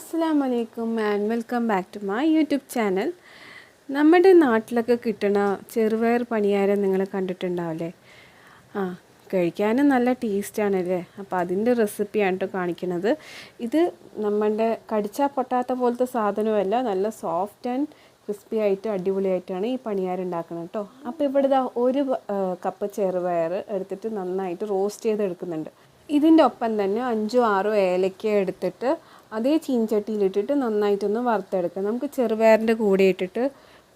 അസ്സാം വലൈക്കും and welcome back to my YouTube channel നമ്മുടെ നാട്ടിലൊക്കെ കിട്ടണ ചെറുപയർ പണിയാരം നിങ്ങൾ കണ്ടിട്ടുണ്ടാവില്ലേ? ആ കഴിക്കാനും നല്ല ടേസ്റ്റാണല്ലേ അപ്പോൾ അതിന്റെ റെസിപ്പിയാണ് കേട്ടോ കാണിക്കുന്നത്. ഇത് നമ്മുടെ കടിച്ചാൽ പൊട്ടാത്ത പോലത്തെ സാധനമല്ല നല്ല സോഫ്റ്റ് ആൻഡ് ക്രിസ്പി ആയിട്ട് അടിപൊളിയായിട്ടാണ് ഈ പണിയാരം ഉണ്ടാക്കുന്നത് കേട്ടോ അപ്പോൾ ഇവിടെ ഒരു കപ്പ് ചെറുപയർ എടുത്തിട്ട് നന്നായിട്ട് റോസ്റ്റ് ചെയ്തെടുക്കുന്നുണ്ട്. ഇതിന്റെ ഒപ്പം തന്നെ അഞ്ചോ ആറോ ഏലക്ക എടുത്തിട്ട് അതേ ചീഞ്ചട്ടിയിലിട്ടിട്ട് നന്നായിട്ടൊന്ന് വറുത്തെടുക്കുക. നമുക്ക് ചെറുപയറിന്റെ കൂടെ ഇട്ടിട്ട്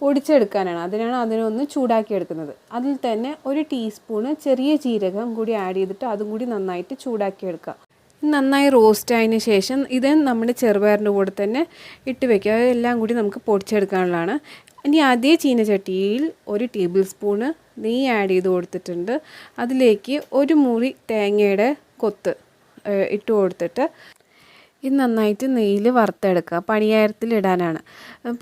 പൊടിച്ചെടുക്കാനാണ്. അതിനാണ് അതിനൊന്ന് ചൂടാക്കി എടുക്കുന്നത് അതിൽ തന്നെ ഒരു ടീസ്പൂണ് ചെറിയ ജീരകം കൂടി ആഡ് ചെയ്തിട്ട് അതും കൂടി നന്നായിട്ട് ചൂടാക്കിയെടുക്കുക. നന്നായി റോസ്റ്റ് ആയതിനു ശേഷം ഇത് നമ്മുടെ ചെറുപയറിന്റെ കൂടെ തന്നെ ഇട്ട് വെക്കുക. എല്ലാം കൂടി നമുക്ക് പൊടിച്ചെടുക്കാനുള്ളതാണ്. ഇനി അതേ ചീനച്ചട്ടിയിൽ ഒരു ടേബിൾ സ്പൂണ് നെയ്യ് ആഡ് ചെയ്ത് കൊടുത്തിട്ടുണ്ട്. അതിലേക്ക് ഒരു മുറി തേങ്ങയുടെ കൊത്ത് ഇട്ട് കൊടുത്തിട്ട് ഇത് നന്നായിട്ട് നെയ്യിൽ വറുത്തെടുക്കുക. പണിയാരത്തിൽ ഇടാനാണ്.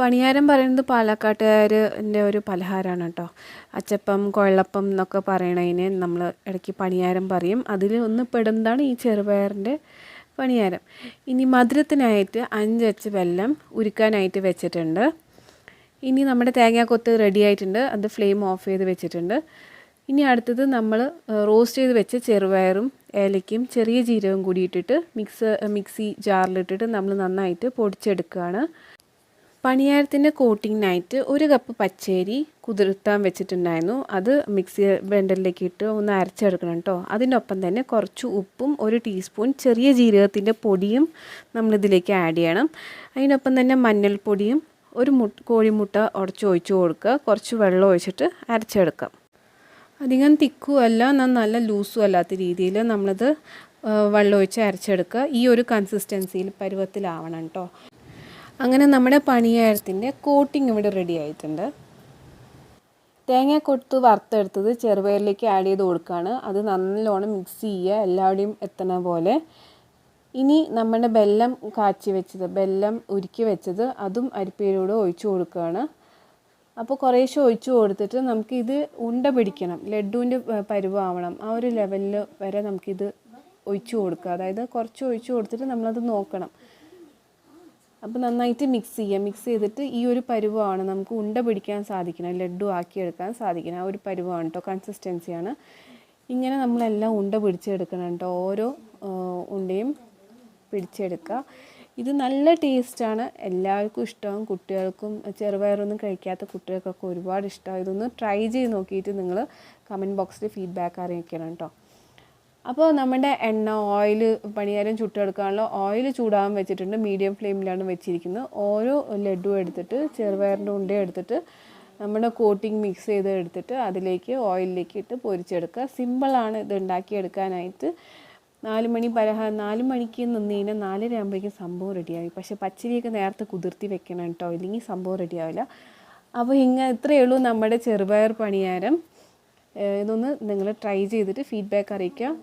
പണിയാരം പറയുന്നത് പാലക്കാട്ടുകാരന്റെ ഒരു പലഹാരമാണ് കേട്ടോ. അച്ചപ്പം കൊഴലപ്പം എന്നൊക്കെ പറയണതിന് നമ്മൾ ഇടയ്ക്ക് പണിയാരം പറയും. അതിൽ ഒന്ന് പെടുന്നതാണ് ഈ ചെറുപയറിന്റെ പണിയാരം. ഇനി മധുരത്തിനായിട്ട് അഞ്ചച്ച് വെല്ലം ഉരുക്കാനായിട്ട് വെച്ചിട്ടുണ്ട്. ഇനി നമ്മുടെ തേങ്ങാക്കൊത്ത് റെഡി ആയിട്ടുണ്ട്. അത് ഫ്ലെയിം ഓഫ് ചെയ്ത് വെച്ചിട്ടുണ്ട്. ഇനി അടുത്തത് നമ്മൾ റോസ്റ്റ് ചെയ്ത് വെച്ച ചെറുപയറും ഏലയ്ക്കും ചെറിയ ജീരകവും കൂടി ഇട്ടിട്ട് മിക്സ് മിക്സി ജാറിലിട്ടിട്ട് നമ്മൾ നന്നായിട്ട് പൊടിച്ചെടുക്കുകയാണ് പണിയാരത്തിന്റെ കോട്ടിങ്ങിനായിട്ട് ഒരു കപ്പ് പച്ചരി കുതിർത്താൻ വെച്ചിട്ടുണ്ടായിരുന്നു. അത് മിക്സി ബ്ലെൻഡറിലേക്ക് ഇട്ട് ഒന്ന് അരച്ചെടുക്കണം കേട്ടോ അതിനൊപ്പം തന്നെ കുറച്ച് ഉപ്പും ഒരു ടീസ്പൂൺ ചെറിയ ജീരകത്തിന്റെ പൊടിയും നമ്മളിതിലേക്ക് ആഡ് ചെയ്യണം. അതിനൊപ്പം തന്നെ മഞ്ഞൾപ്പൊടിയും ഒരു മുട്ട കോഴിമുട്ട ഉടച്ച് ഒഴിച്ച് കൊടുക്കുക. കുറച്ച് വെള്ളം ഒഴിച്ചിട്ട് അരച്ചെടുക്കാം. അധികം തിക്കും അല്ല എന്നാൽ നല്ല ലൂസും അല്ലാത്ത രീതിയിൽ നമ്മളത് വെള്ളമൊഴിച്ച് അരച്ചെടുക്കുക. ഈ ഒരു കൺസിസ്റ്റൻസിയിൽ പരുവത്തിലാവണം കേട്ടോ അങ്ങനെ നമ്മുടെ പണിയാരത്തിന്റെ കോട്ടിങ് ഇവിടെ റെഡി ആയിട്ടുണ്ട്. തേങ്ങ കൊടുത്ത് വറുത്തെടുത്തത് ചെറുപയറിലേക്ക് ആഡ് ചെയ്ത് കൊടുക്കുകയാണ്. അത് നല്ലോണം മിക്സ് ചെയ്യുക എല്ലാവരുടെയും എത്തണ പോലെ. ഇനി നമ്മുടെ ബെല്ലം കാച്ചി വെച്ചത് ബെല്ലം ഉരുക്കി വെച്ചത് അതും അരിപ്പയിലൂടെ ഒഴിച്ചു കൊടുക്കുകയാണ്. അപ്പോൾ കുറേശ്ശെ ഒഴിച്ചു കൊടുത്തിട്ട് നമുക്കിത് ഉണ്ട പിടിക്കണം. ലഡുവിന്റെ പരുവാവണം. ആ ഒരു ലെവലിൽ വരെ നമുക്കിത് ഒഴിച്ചു കൊടുക്കുക. അതായത് കുറച്ച് ഒഴിച്ചു കൊടുത്തിട്ട് നമ്മളത് നോക്കണം. അപ്പോൾ നന്നായിട്ട് മിക്സ് ചെയ്യുക. മിക്സ് ചെയ്തിട്ട് ഈ ഒരു പരുവമാണ് നമുക്ക് ഉണ്ട പിടിക്കാൻ സാധിക്കണം ലഡു ആക്കിയെടുക്കാൻ സാധിക്കണം ആ ഒരു പരുവമാണ് കേട്ടോ കൺസിസ്റ്റൻസിയാണ് ഇങ്ങനെ നമ്മളെല്ലാം ഉണ്ട പിടിച്ചെടുക്കണം കേട്ടോ ഓരോ ഉണ്ടയും പിടിച്ചെടുക്കുക. ഇത് നല്ല ടേസ്റ്റാണ്. എല്ലാവർക്കും ഇഷ്ടമാകും കുട്ടികൾക്കും ചെറുപയറൊന്നും കഴിക്കാത്ത കുട്ടികൾക്കൊക്കെ ഒരുപാട് ഇഷ്ടമാണ് ഇതൊന്ന് ട്രൈ ചെയ്ത് നോക്കിയിട്ട് നിങ്ങൾ കമന്റ് ബോക്സിൽ ഫീഡ്ബാക്ക് അറിയിക്കണം കേട്ടോ അപ്പോൾ നമ്മുടെ എണ്ണ ഓയിൽ പണിയാരം ചുട്ടെടുക്കാനുള്ള ഓയിൽ ചൂടാകാൻ വെച്ചിട്ടുണ്ട്. മീഡിയം ഫ്ലെയിമിലാണ് വെച്ചിരിക്കുന്നത്. ഓരോ ലഡു എടുത്തിട്ട് ചെറുപയറിന്റെ ഉണ്ട എടുത്തിട്ട് നമ്മുടെ കോട്ടിങ് മിക്സ് ചെയ്ത് എടുത്തിട്ട് അതിലേക്ക് ഓയിലിലേക്ക് ഇട്ട് പൊരിച്ചെടുക്കുക. സിമ്പിളാണ് ഇത് ഉണ്ടാക്കിയെടുക്കാനായിട്ട്. നാല് മണി പരഹ നാല് മണിക്ക് നിന്ന് കഴിഞ്ഞാൽ നാലര ആകുമ്പോഴേക്കും സംഭവം റെഡിയായി പക്ഷേ പച്ചരിയൊക്കെ നേരത്തെ കുതിർത്തി വെക്കണം കേട്ടോ. ഇല്ലെങ്കിൽ സംഭവം റെഡിയാവില്ല അപ്പോൾ ഇങ്ങനെ ഇത്രയേ ഉള്ളൂ നമ്മുടെ ചെറുപയർ പണിയാരം. ഇതൊന്ന് നിങ്ങൾ ട്രൈ ചെയ്തിട്ട് ഫീഡ്ബാക്ക് അറിയിക്കാം.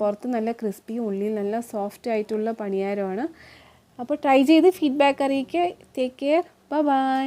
പുറത്ത് നല്ല ക്രിസ്പിയും ഉള്ളിൽ നല്ല സോഫ്റ്റ് ആയിട്ടുള്ള പണിയാരമാണ്. അപ്പോൾ ട്രൈ ചെയ്ത് ഫീഡ്ബാക്ക് അറിയിക്കുക. Take care bye bye